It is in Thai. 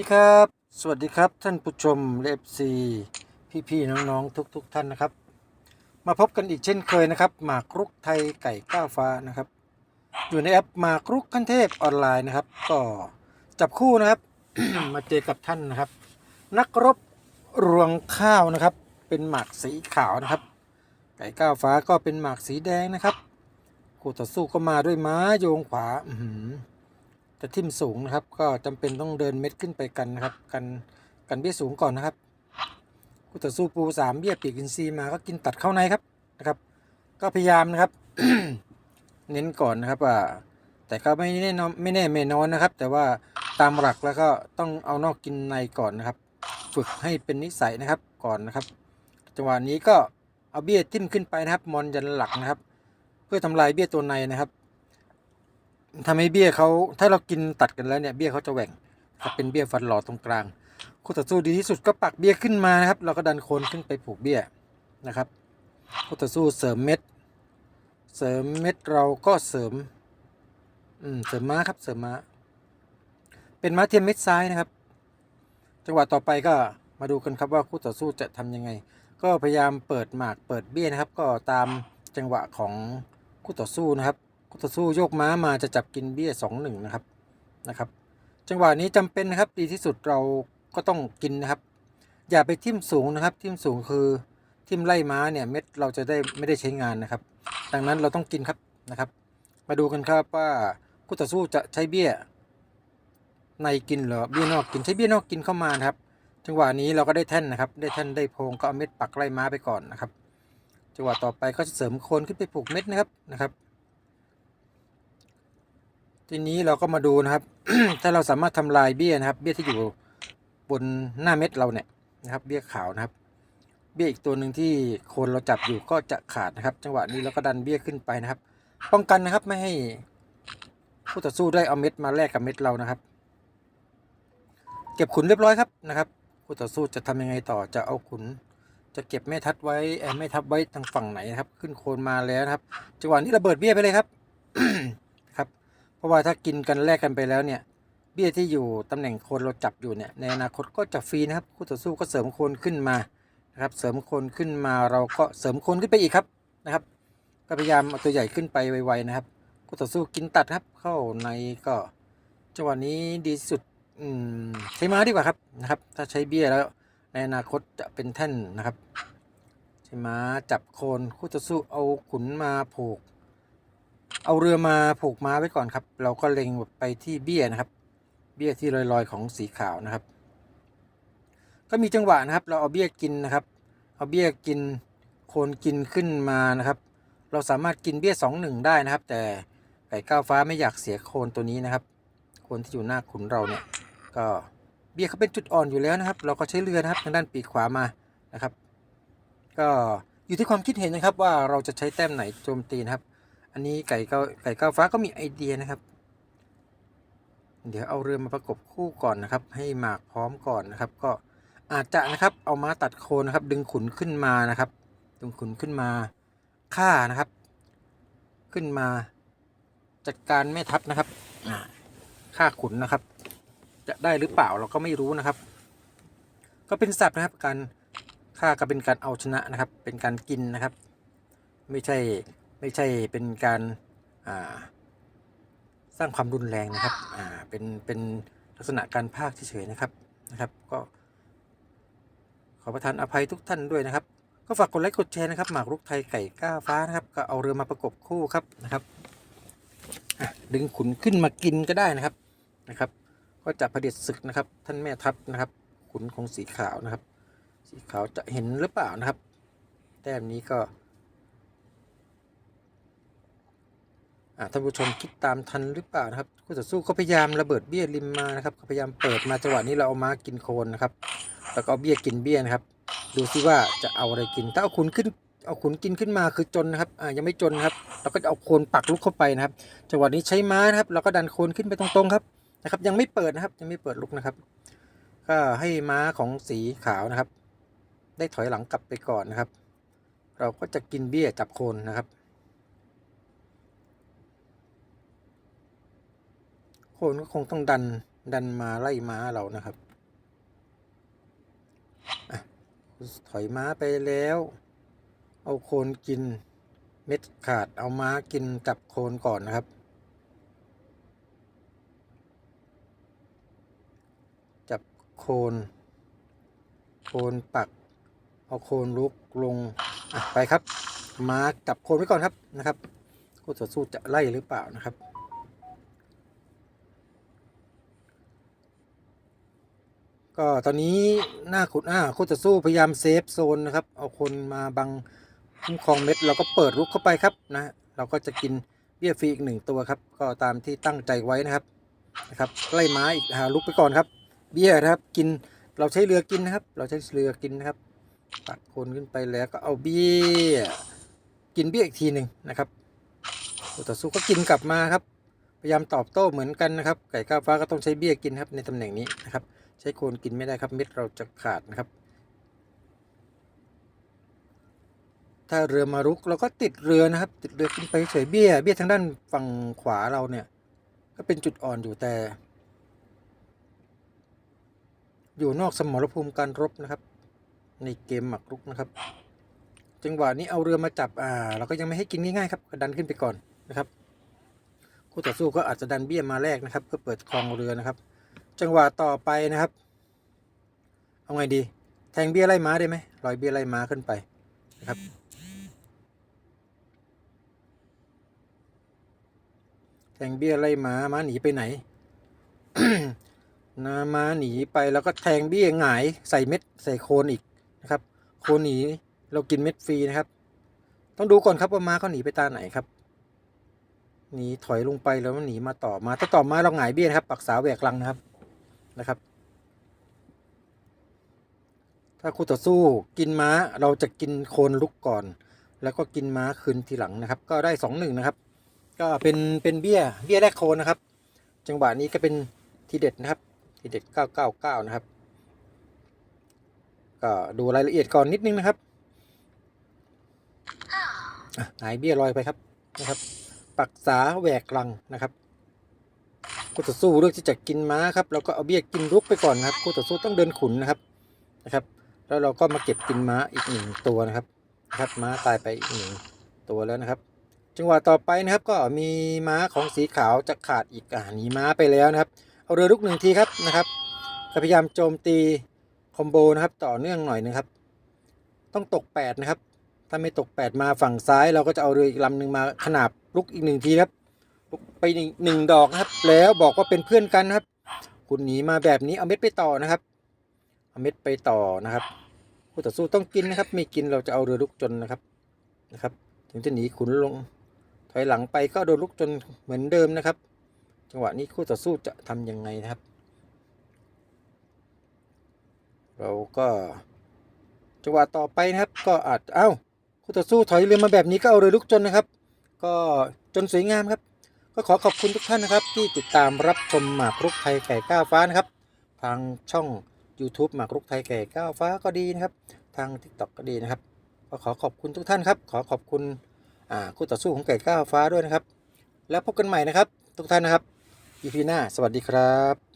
ดีครับ สวัสดีครับท่านผู้ชมเลฟซีพี่ๆน้องๆทุกๆท่านนะครับ มาพบกันอีกเช่นเคยนะครับหมากรุกไทยไก่ก้าวฟ้านะครับ อยู่ในแอปหมากรุกขั้นเทพออนไลน์นะครับ ก็จับคู่นะครับ มาเจอกับท่านนะครับ นักรบรวงข้าวนะครับ เป็นหมากสีขาวนะครับ ไก่ก้าวฟ้าก็เป็นหมากสีแดงนะครับคู่ต่อสู้ก็มาด้วยม้าโยงขวาอื จะทิ่มสูงนะครับ ก็จำเป็นต้องเดินเม็ดขึ้นไปกันนะครับ กันกันเบี้ยสูงก่อนนะครับกูต่อสู้ปูสามเบี้ยปีกอินทรีมาก็กินตัดเข้าในครับนะครับ ก็พยายามนะครับ เน้นก่อนนะครับว่าแต่ก็ไม่แน่นอนไม่แน่ไม่นอนนะครับ แต่ว่าตามหลักแล้วก็ต้องเอานอกกินในก่อนนะครับ ฝึกให้เป็นนิสัยนะครับก่อนนะครับ จังหวะนี้ก็เอาเบี้ยทิ่มขึ้นไปนะครับ มอนยันหลักนะครับ เพื่อทำลายเบี้ยตัวในนะครับ ทำให้เบี้ยเขาถ้าเรากินตัดกันแล้วเนี่ยเบี้ยเขาจะแหว่งครับเป็นเบี้ยฟันหลอตรงกลางคู่ต่อสู้ดีที่สุดก็ปักเบี้ยขึ้นมานะครับ เราก็ดันโคนขึ้นไปผูกเบี้ยนะครับคู่ต่อสู้เสริมเม็ด เสริมเม็ดเราก็เสริมอืมเสริมม้าครับเสริมม้า เป็นม้าเทียมเม็ดซ้ายนะครับ จังหวะต่อไปก็มาดูกันครับว่าคู่ต่อสู้จะทำยังไง ก็พยายามเปิดหมากเปิดเบี้ยนะครับ ก็ตามจังหวะของคู่ต่อสู้นะครับ คู่ต่อสู้โยกม้ามาจะจับกินเบี้ยสองหนึ่งนะครับนะครับ จังหวะนี้จำเป็นนะครับดีที่สุดเราก็ต้องกินนะครับ อย่าไปทิ่มสูงนะครับ ทิ่มสูงคือทิ่มไล่ม้าเนี่ยเม็ดเราจะได้ไม่ได้ใช้งานนะครับ ดังนั้นเราต้องกินครับนะครับ มาดูกันครับว่าคู่ต่อสู้จะใช้เบี้ยในกินหรือเบี้ยนอกกินใช้เบี้ยนอกกินเข้ามานะครับ จังหวะนี้เราก็ได้แท่นนะครับ ได้แท่นได้โพงก็เอาเม็ดปักไล่ม้าไปก่อนนะครับ จังหวะต่อไปก็จะเสริมโคนขึ้นไปผูกเม็ดนะครับนะครับ ทีนี้เราก็มาดูนะครับ ถ้าเราสามารถทำลายเบี้ยนะครับ เบี้ยที่อยู่บนหน้าเม็ดเราเนี่ยนะครับ เบี้ยขาวนะครับ เบี้ยอีกตัวหนึ่งที่โคนเราจับอยู่ก็จะขาดนะครับ จังหวะนี้เราก็ดันเบี้ยขึ้นไปนะครับ ป้องกันนะครับไม่ให้ผู้ต่อสู้ได้เอาเม็ดมาแลกกับเม็ดเรานะครับ เก็บขุนเรียบร้อยครับนะครับผู้ต่อสู้จะทำยังไงต่อจะเอาขุน จะเก็บแม่ทัดไว้เอ่อแม่ทับไว้ทางฝั่งไหนนะครับ ขึ้นโคนมาแล้วนะครับ จังหวะนี้ระเบิดเบี้ยไปเลยครับ เพราะว่าถ้ากินกันแลกกันไปแล้วเนี่ย เบี้ยที่อยู่ตำแหน่งโคนเราจับอยู่เนี่ยในอนาคตก็จะฟรีนะครับคู่ต่อสู้ก็เสริมโคนขึ้นมานะครับเสริมโคนขึ้นมาเราก็เสริมโคนขึ้นไปอีกครับนะครับ ก็พยายามเอาตัวใหญ่ขึ้นไปไวๆนะครับคู่ต่อสู้กินตัดครับเข้าในก็จังหวะนี้ดีสุดอืมใช้ม้าดีกว่าครับนะครับ ถ้าใช้เบี้ยแล้วในอนาคตจะเป็นแท่นนะครับใช้ม้าจับโคนคู่ต่อสู้เอาขุนมาผูก เอาเรือมาผูกม้าไว้ก่อนครับ เราก็เล็งไปที่เบี้ยนะครับ เบี้ยที่ลอยๆของสีขาวนะครับ ก็มีจังหวะนะครับ เราเอาเบี้ยกินนะครับ เอาเบี้ยกินโคนกินขึ้นมานะครับ เราสามารถกินเบี้ยสองหนึ่งได้นะครับ แต่ไก่ก้าวฟ้าไม่อยากเสียโคนตัวนี้นะครับ โคนที่อยู่หน้าขุนเราเนี่ย ก็เบี้ยเขาเป็นจุดอ่อนอยู่แล้วนะครับ เราก็ใช้เรือนะครับทางด้านปีกขวามานะครับ ก็อยู่ที่ความคิดเห็นนะครับว่าเราจะใช้แต้มไหนโจมตีนะครับ อันนี้ไก่เก้าไก่เก้าฟ้าก็มีไอเดียนะครับ เดี๋ยวเอาเรือมาประกบคู่ก่อนนะครับ ให้หมากพร้อมก่อนนะครับ ก็อาจจะนะครับเอามาตัดโคนนะครับ ดึงขุนขึ้นมานะครับ ดึงขุนขึ้นมาฆ่านะครับ ขึ้นมาจัดการแม่ทัพนะครับอ่าฆ่าขุนนะครับ จะได้หรือเปล่าเราก็ไม่รู้นะครับ ก็เป็นสัตว์นะครับการฆ่าก็เป็นการเอาชนะนะครับ เป็นการกินนะครับ ไม่ใช่ ไม่ใช่เป็นการาสร้างความรุนแรงนะครับเป็นเป็นลักษณะการพากย์เฉยๆนะครับนะครับ ก็ขอประทานอภัยทุกท่านด้วยนะครับ ก็ฝากกดไลค์กดแชร์นะครับหมากรุกไทยไก่ก้าฟ้านะครับ ก็เอาเรือมาประกบคู่ครับนะครับดึงขุนขึ้นมากินก็ได้นะครับนะครับ ก็จะเผด็จศึกนะครับ ท่านแม่ทัพนะครับ ขุนของสีขาวนะครับ สีขาวจะเห็นหรือเปล่านะครับ แต้มนี้ก็ อ่า ท่านผู้ชมคิดตามทันหรือเปล่านะครับคู่ต่อสู้เขาพยายามระเบิดเบี้ยริมมานะครับเขาพยายามเปิดมาจังหวะนี้เราเอามากินโคนนะครับ แล้วก็เอาเบี้ยกินเบี้ยนะครับ ดูซิว่าจะเอาอะไรกิน ถ้าเอาขุนขึ้นเอาขุนกินขึ้นมาคือจนนะครับอ่ายังไม่จนครับเราก็จะเอาโคนปักลุกเข้าไปนะครับจังหวะนี้ใช้ม้านะครับเราก็ดันโคนขึ้นไปตรงๆครับนะครับ ยังไม่เปิดนะครับยังไม่เปิดลุกนะครับ ก็ให้ม้าของสีขาวนะครับ ได้ถอยหลังกลับไปก่อนนะครับ เราก็จะกินเบี้ยจับโคนนะครับ คนก็คงต้องดันดันมาไล่ม้าเรานะครับอถอยม้าไปแล้ว เอาโคนกินเม็ดขาดเอาม้ากินจับโคนก่อนนะครับ จับโคน โคนปัก เอาโคนลุกลงไปครับ ม้าจับโคนไว้ก่อนครับนะครับคู่ต่สู้จะไล่หรือเปล่านะครับ ก็ตอนนี้หน้าขุดอ่าคู่ต่อสู้พยายามเซฟโซนนะครับ เอาคนมาบังคุ้มครองเม็ดเราก็เปิดลุกเข้าไปครับนะเราก็จะกินเบี้ยฟรีอีกหนึ่งตัวครับ ก็ตามที่ตั้งใจไว้นะครับนะครับไล่ม้าอีกหาลุกไปก่อนครับ เบี้ยนะครับกินเราใช้เรือกินนะครับ เราใช้เรือกินนะครับปักคนขึ้นไปแล้วก็เอาเบี้ยกินเบี้ยอีกทีหนึ่งนะครับคู่ต่อสู้ก็กินกลับมาครับ พยายามตอบโต้เหมือนกันนะครับ ไก่ก้าวฟ้าก็ต้องใช้เบี้ยกินครับในตำแหน่งนี้นะครับ ใช้โคนกินไม่ได้ครับเม็ดเราจะขาดนะครับ ถ้าเรือมารุกเราก็ติดเรือนะครับ ติดเรือขึ้นไปเฉยเบี้ยเบี้ยทางด้านฝั่งขวาเราเนี่ย ก็เป็นจุดอ่อนอยู่แต่ อยู่นอกสมรภูมิการรบนะครับ ในเกมหมักรุกนะครับ จังหวะนี้เอาเรือมาจับอ่า เราก็ยังไม่ให้กินง่ายๆครับดันขึ้นไปก่อนนะครับคู่ต่อสู้ก็อาจจะดันเบี้ยมาแรกนะครับ เพื่อเปิดคลองเรือนะครับ จังหวะต่อไปนะครับ เอาไงดี แทงเบี้ยไล่ม้าได้ไหมลอยเบี้ยไล่ม้าขึ้นไปนะครับ แทงเบี้ยไล่ม้าม้าหนีไปไหนนาม้าหนีไปแล้วก็แทงเบี้ยหงายใส่เม็ดใส่โคนอีกนะครับ โคนหนีเรากินเม็ดฟรีนะครับ ต้องดูก่อนครับว่าม้าเขาหนีไปตาไหนครับหนีถอยลงไปแล้วมันหนีมาต่อมาถ้าต่อมาเราหงายเบี้ยนะครับ ปักษาแหวกลังนะครับ นะครับ ถ้าคู่ต่อสู้กินม้าเราจะกินโคนลุกก่อน แล้วก็กินม้าคืนทีหลังนะครับ ก็ได้สองหนึ่งนะครับ ก็เป็นเป็นเบี้ยเบี้ยแรกโคนนะครับ จังหวะนี้ก็เป็นทีเด็ดนะครับทีเด็ดเก้าเก้าเก้านะครับ ก็ดูรายละเอียดก่อนนิดนึงนะครับหายเบี้ยลอยไปครับนะครับ ปักษาแหวกลังนะครับ คู่ต่อสู้เลือกที่จะกินม้าครับเราก็เอาเบี้ยกินรุกไปก่อนนะครับคู่ต่อสู้ต้องเดินขุนนะครับนะครับ แล้วเราก็มาเก็บกินม้าอีกหนึ่งตัวนะครับนะครับม้าตายไปอีกหนึ่งตัวแล้วนะครับ จังหวะต่อไปนะครับก็มีม้าของสีขาวจะขาดอีกอ่าหนีม้าไปแล้วนะครับ เอาเรือลุกหนึ่งทีครับนะครับพยายามโจมตีคอมโบนะครับต่อเนื่องหน่อยนะครับ ต้องตกแปดนะครับ ถ้าไม่ตกแปดมาฝั่งซ้าย เราก็จะเอาเรืออีกลำหนึ่งมาขนาบลุกอีกหนึ่งทีครับ ไปหนึ่งดอกนะครับ แล้วบอกว่าเป็นเพื่อนกันนะครับ คุณหนีมาแบบนี้เอาเม็ดไปต่อนะครับ เอาเม็ดไปต่อนะครับคู่ต่อสู้ต้องกินนะครับ ไม่กินเราจะเอาเรือลุกจนนะครับนะครับ ถึงจะหนีขุนลง ถอยหลังไปก็โดนลุกจนเหมือนเดิมนะครับ จังหวะนี้คู่ต่อสู้จะทำยังไงนะครับ เราก็จังหวะต่อไปนะครับ ก็อาจเอ้าคู่ต่อสู้ถอยเรือมาแบบนี้ก็เอาเรือลุกจนนะครับ ก็จนสวยงามครับ ก็ขอขอบคุณทุกท่านนะครับ ที่ติดตามรับชมหมากรุกไทยไก่ก้าวฟ้านะครับ ทางช่อง YouTube หมากรุกไทยไก่ก้าวฟ้าก็ดีนะครับ ทาง TikTok ก็ดีนะครับ ก็ขอขอบคุณทุกท่านครับ ขอขอบคุณคู่ต่อสู้ของไก่ก้าวฟ้าด้วยนะครับ แล้วพบกันใหม่นะครับ ทุกท่านนะครับอีพีหน้า สวัสดีครับ